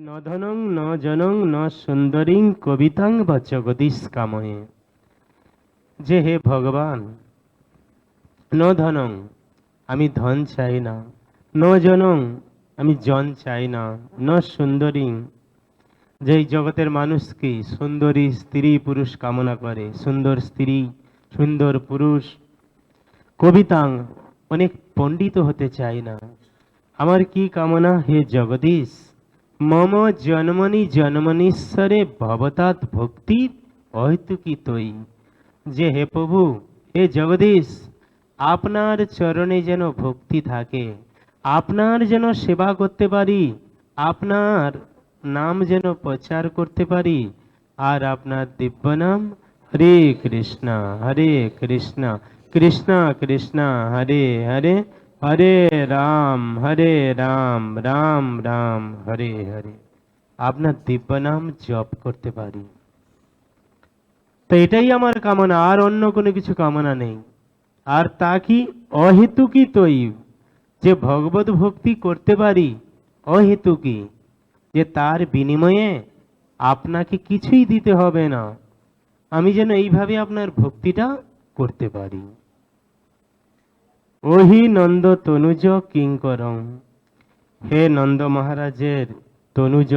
ন ধনং, ন জনং, ন সুন্দরীং কবিতাং বা জগদীশ কাময়ে যে হে ভগবান, ন ধনং, আমি ধন চাই না। ন জনং, আমি জন চাই না। ন সুন্দরী যে জগতের মানুষকে সুন্দরী স্ত্রী পুরুষ কামনা করে। সুন্দর স্ত্রী, সুন্দর পুরুষ, কবিতাং, অনেক পণ্ডিত হতে চাই না। আমার কি কামনা? হে জগদীশ মম জন্মনি জন্মনীশ্বরে ভবতাৎ ভক্তি অহেতুকি যে হে প্রভু হে জগদীশ আপনার চরণে যেন ভক্তি থাকে আপনার যেন সেবা করতে পারি আপনার নাম যেন প্রচার করতে পারি আর আপনার দিব্য নাম হরে কৃষ্ণ হরে কৃষ্ণ কৃষ্ণ কৃষ্ণ হরে হরে হরে রাম হরে রাম রাম রাম, হরে হরে। আপনার দিব্য নাম জপ করতে পারি। তো এটাই আমার কামনা, আর অন্য কোনো কিছু কামনা নেই। আর তা কি অহেতুকি তৈ যে ভগবত ভক্তি করতে পারি, অহেতুকি। যে তার বিনিময়ে আপনাকে কিছুই দিতে হবে না। আমি যেন এইভাবে আপনার ভক্তিটা করতে পারি। ওহি নন্দ তনুজ কিঙ্করং হে নন্দ মহারাজের তনুজ,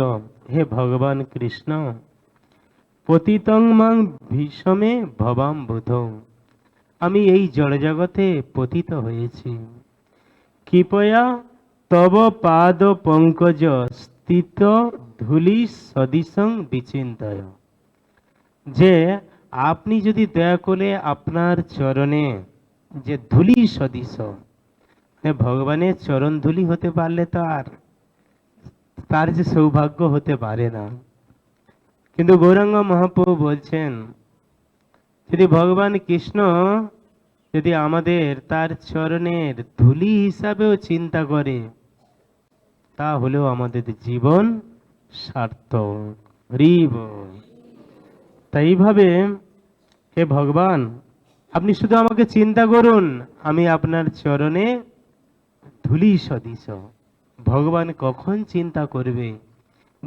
হে ভগবান কৃষ্ণ, পতিতং মাং ভীষমে ভবাম বুধ। আমি এই জড়জগতে পতিত হয়েছি। কৃপয়া তব পাদ পঙ্কজ স্থিত ধুলি সদিশং বিচিন্তয়। যে, আপনি যদি দয়া করে আপনার চরণে যে ধুলি সদৃশ। ভগবানের চরণ ধুলি হতে পারলে তো আর তার যে সৌভাগ্য হতে পারে না। কিন্তু গৌরাঙ্গ মহাপ্রভু বলছেন, যদি ভগবান কৃষ্ণ যদি আমাদের তার চরণের ধুলি হিসাবেও চিন্তা করে তা হলেও আমাদের জীবন সার্থক, হরিব। তাইভাবে হে ভগবান আপনি শুধু আমাকে চিন্তা করুন, আমি আপনার চরণে ধুলি সদৃশ। ভগবান কখন চিন্তা করবে?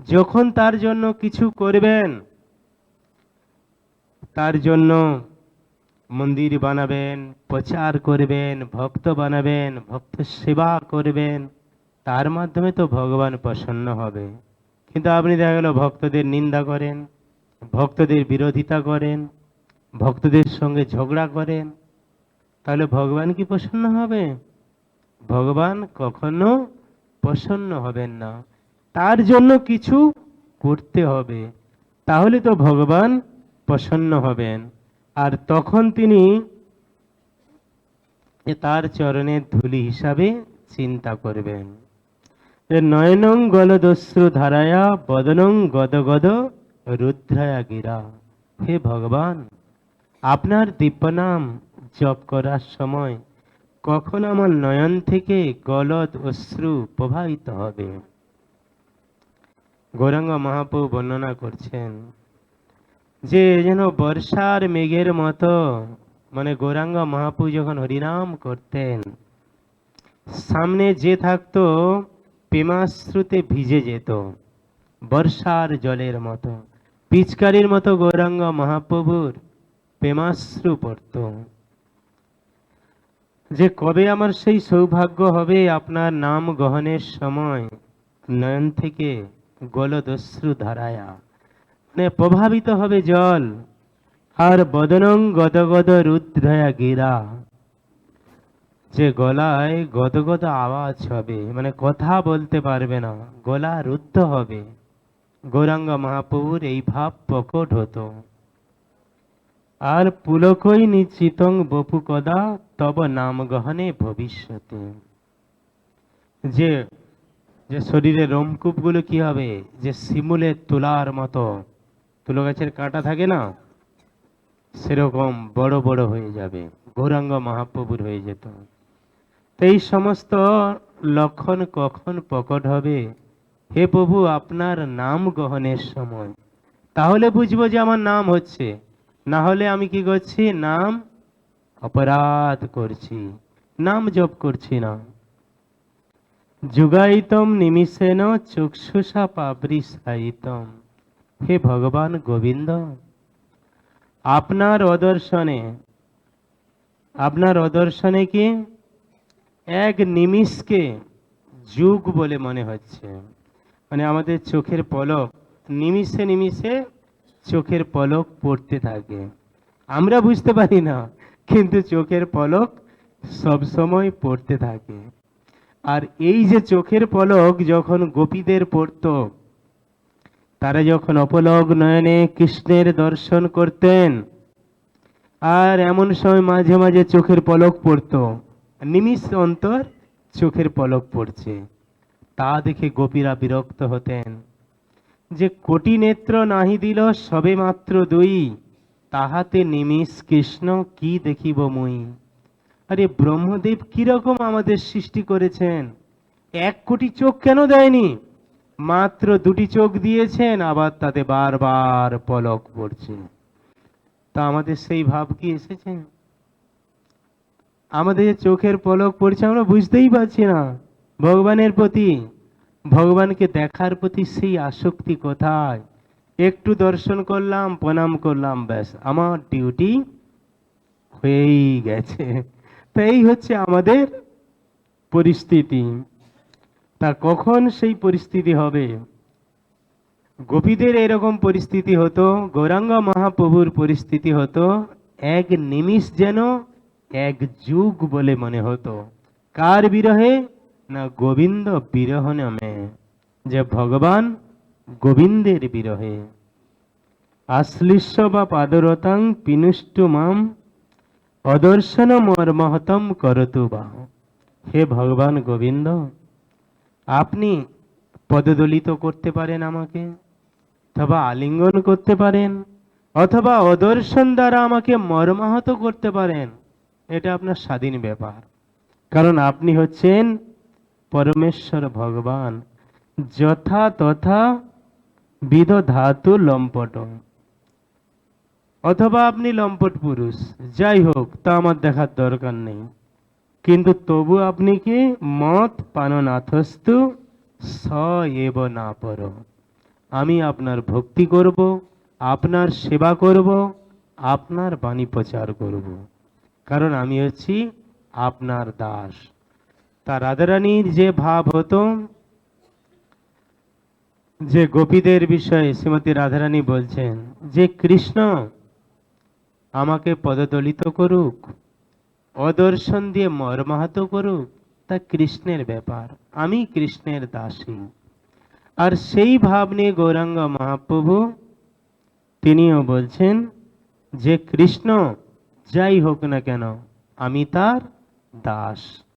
যখন তার জন্য কিছু করবেন, তার জন্য মন্দির বানাবেন, প্রচার করবেন, ভক্ত বানাবেন, ভক্ত সেবা করবেন, তার মাধ্যমে তো ভগবান প্রসন্ন হবে। কিন্তু আপনি দেখা গেল ভক্তদের নিন্দা করেন, ভক্তদের বিরোধিতা করেন ভক্তদের সঙ্গে ঝগড়া করেন, তাহলে ভগবান কি প্রসন্ন হবে? ভগবান কখনো প্রসন্ন হবেন না। তার জন্য কিছু করতে হবে, তাহলে তো ভগবান প্রসন্ন হবেন। আর তখন তিনি তার চরণের ধুলি হিসাবে চিন্তা করবেন। নয়নং গলদস্রু ধারায়া, বদনং গদগদ গদ রুদ্রায়া গিরা। হে ভগবান! আপনার দিব্য নাম জপ করার সময় কখন আমার নয়ন থেকে গলদ অশ্রু প্রবাহিত হবে? গৌরাঙ্গ মহাপ্রভু বর্ণনা করছেন, যে যেন বর্ষার মেঘের মতো মানে গৌরাঙ্গ মহাপ্রভু যখন হরিনাম করতেন, সামনে যে থাকতো, প্রেমাশ্রুতে ভিজে যেত, বর্ষার জলের মতো। পিচকারির মতো গৌরাঙ্গ মহাপ্রভুর প্রেমাশ্রু পড়ত যে কবে আমার সেই সৌভাগ্য হবে, আপনার নাম গ্রহণের সময় নয়ন থেকে গলদস্রু ধারায়া। মানে প্রভাবিত হবে জল, আর বদনং গদগদ রুদ্রয়া গিরা। যে গলায় গদগদ আওয়াজ হবে মানে কথা বলতে পারবে না, গলা রুদ্ধ হবে। গৌরাঙ্গ মহাপ্রভুর এই ভাব প্রকট হতো। আর পুলকই নিশ্চিতং বপু কদা, তব নাম গহনে ভবিষ্যতে। যে যে শরীরে রোমকূপগুলো কি হবে? যে শিমুলের তুলার মতো তুলো গাছের কাঁটা থাকে না? সেরকম বড় বড় হয়ে যাবে, গৌরাঙ্গ মহাপ্রভুর হয়ে যেত। তো এই সমস্ত লক্ষণ কখন প্রকট হবে? হে প্রভু, আপনার নাম গ্রহণের সময়। তাহলে বুঝব যে আমার নাম হচ্ছে। না হলে আমি কি করছি? নাম অপরাধ করছি। নাম জপ করছি না। যুগায়িতম নিমিষেন চক্ষুষা পাবরি হে ভগবান গোবিন্দ, আপনার অদর্শনে আপনার অদর্শনে কি এক নিমিষকে যুগ বলে মনে হচ্ছে? মানে আমাদের চোখের পলক নিমিষে নিমিষে চোখের পলক পড়তে থাকে। আমরা বুঝতে পারি না, কিন্তু চোখের পলক সব সময় পড়তে থাকে। আর এই যে চোখের পলক যখন গোপীদের পড়তো, তারা যখন অপলক নয়নে কৃষ্ণের দর্শন করতেন, আর এমন সময় মাঝে মাঝে চোখের পলক পড়তো, নিমিষ অন্তর চোখের পলক পড়ছে। তা দেখে গোপীরা বিরক্ত হতেন। যে কোটি নেত্র নাহি দিল, সবে মাত্র দুই। তাহাতে নিমিষ কৃষ্ণ কি দেখিব মুই? আরে ব্রহ্মদেব কীরকম আমাদের সৃষ্টি করেছেন? এক কোটি চোখ কেন দেয়নি? মাত্র দুটি চোখ দিয়েছেন, আবার তাতে বারবার পলক পড়ছে। তা আমাদের সেই ভাব কি এসেছে? আমাদের চোখের পলক পড়ছে, আমরা বুঝতেই পারছি না। ভগবানের প্রতি ভগবানকে দেখার প্রতি সেই আসক্তি কোথায়? একটু দর্শন করলাম, প্রণাম করলাম, ব্যাস, আমার ডিউটি হয়েই গেছে। তো এই হচ্ছে আমাদের পরিস্থিতি। তা কখন সেই পরিস্থিতি হবে? গোপীদের এরকম পরিস্থিতি হতো, গৌরাঙ্গ মহাপ্রভুর পরিস্থিতি হতো, এক নিমিষ যেন, এক যুগ বলে মনে হতো। কার বিরহে? না গোবিন্দ বিরহ নামে যে ভগবান গোবিন্দের বিরহে। আশ্লিষ্য বা পাদরতাং পিনুষ্টু মাম, অদর্শন মর্মহতম করতু বা। হে ভগবান গোবিন্দ, আপনি পদদলিত করতে পারেন আমাকে, অথবা আলিঙ্গন করতে পারেন, অথবা অদর্শন দ্বারা আমাকে মর্মাহত করতে পারেন, এটা আপনার স্বাধীন ব্যাপার। কারণ আপনি হচ্ছেন পরমেশ্বর ভগবান, যথা তথা বিধ ধাতু লম্পট। অথবা আপনি লম্পট পুরুষ, যাই হোক, তা আমার দেখার দরকার নেই। কিন্তু তবু আপনি কি মত পাননাথস্তু স এব না পর। আমি আপনার ভক্তি করব, আপনার সেবা করব, আপনার বাণী প্রচার করব। কারণ আমি হচ্ছি আপনার দাস। তা রাধারানীর যে ভাব হতো, যে গোপীদের বিষয়ে শ্রীমতী রাধারানী বলছেন, যে কৃষ্ণ আমাকে পদদলিত করুক, অদর্শন দিয়ে মর্মাহত করুক, তা কৃষ্ণের ব্যাপার, আমি কৃষ্ণের দাসী। আর সেই ভাব নিয়ে গৌরাঙ্গ মহাপ্রভু তিনিও বলছেন, যে কৃষ্ণ, যাই হোক না কেন, আমি তার দাস।